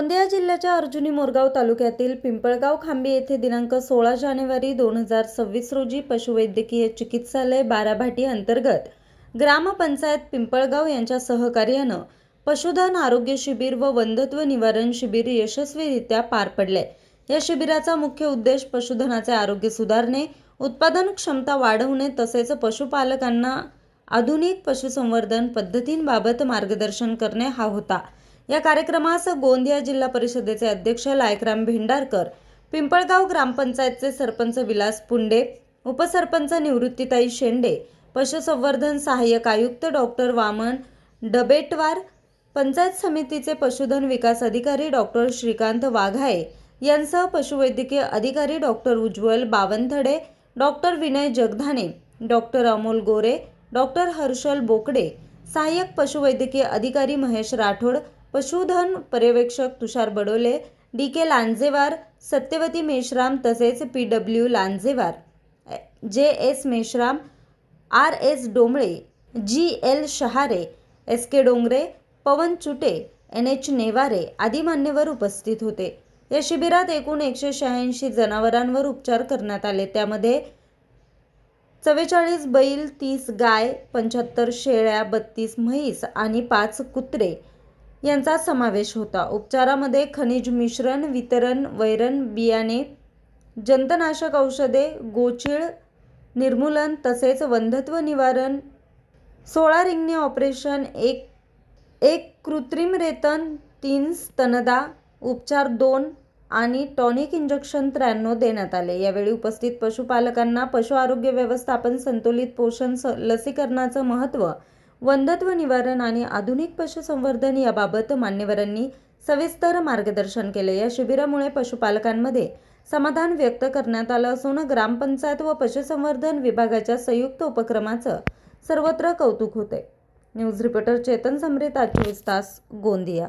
गोंदिया जिल्ह्याच्या अर्जुनी मोरगाव तालुक्यातील पिंपळगाव खांबी येथे दिनांक सोळा जानेवारी दोन हजार सव्वीस रोजी पशुवैद्यकीय चिकित्सालय बाराभाटी अंतर्गत ग्रामपंचायत पिंपळगाव यांच्या सहकार्यानं पशुधन आरोग्य शिबिर व वंधत्व निवारण शिबिर यशस्वीरित्या पार पडले. या शिबिराचा मुख्य उद्देश पशुधनाचे आरोग्य सुधारणे उत्पादन क्षमता वाढवणे तसेच पशुपालकांना आधुनिक पशुसंवर्धन पद्धतींबाबत मार्गदर्शन करणे हा होता. या कार्यक्रमास गोंदिया जिल्हा परिषदेचे अध्यक्ष लायकराम भेंडारकर पिंपळगाव ग्रामपंचायतचे सरपंच विलास पुंडे उपसरपंच निवृत्तीताई शेंडे पशुसंवर्धन सहाय्यक आयुक्त डॉक्टर वामन डबेटवार पंचायत समितीचे पशुधन विकास अधिकारी डॉक्टर श्रीकांत वाघाळे यांसह पशुवैद्यकीय अधिकारी doctor Ujjwal Bawanthade doctor Vinay Jagdhane doctor Amol Gore doctor Harshal Bokade सहाय्यक पशुवैद्यकीय अधिकारी महेश राठोड पशुधन पर्यवेक्षक तुषार बडोले डी के लांजेवार सत्यवती मेश्राम तसेच P W Lanjewar. J S Meshram R S Dombale G L Shahare S K Dongre Pawan Chute N H Neware आदी मान्यवर उपस्थित होते. या शिबिरात एकूण एकशे शहाऐंशी जनावरांवर उपचार करण्यात आले. त्यामध्ये चव्वेचाळीस बैल तीस गाय पंच्याहत्तर शेळ्या बत्तीस म्हैस आणि पाच कुत्रे यांचा समावेश होता. उपचारामध्ये खनिज मिश्रण वितरण वैरण बियाणे जंतनाशक औषधे गोचिळ निर्मूलन तसेच वंधत्व निवारण सोळा रिंगणे ऑपरेशन एक एक कृत्रिम रेतन तीन स्तनदा उपचार दोन आणि टॉनिक इंजेक्शन त्र्याण्णव देण्यात आले. यावेळी उपस्थित पशुपालकांना पशु आरोग्य व्यवस्थापन संतुलित पोषण स लसीकरणाचं महत्त्व वंधत्व निवारण आणि आधुनिक पशुसंवर्धन याबाबत मान्यवरांनी सविस्तर मार्गदर्शन केले. या शिबिरामुळे पशुपालकांमध्ये समाधान व्यक्त करण्यात आलं असून ग्रामपंचायत व पशुसंवर्धन विभागाच्या संयुक्त उपक्रमाचं सर्वत्र कौतुक होते. न्यूज रिपोर्टर चेतन समृत आज चोवीस तास गोंदिया.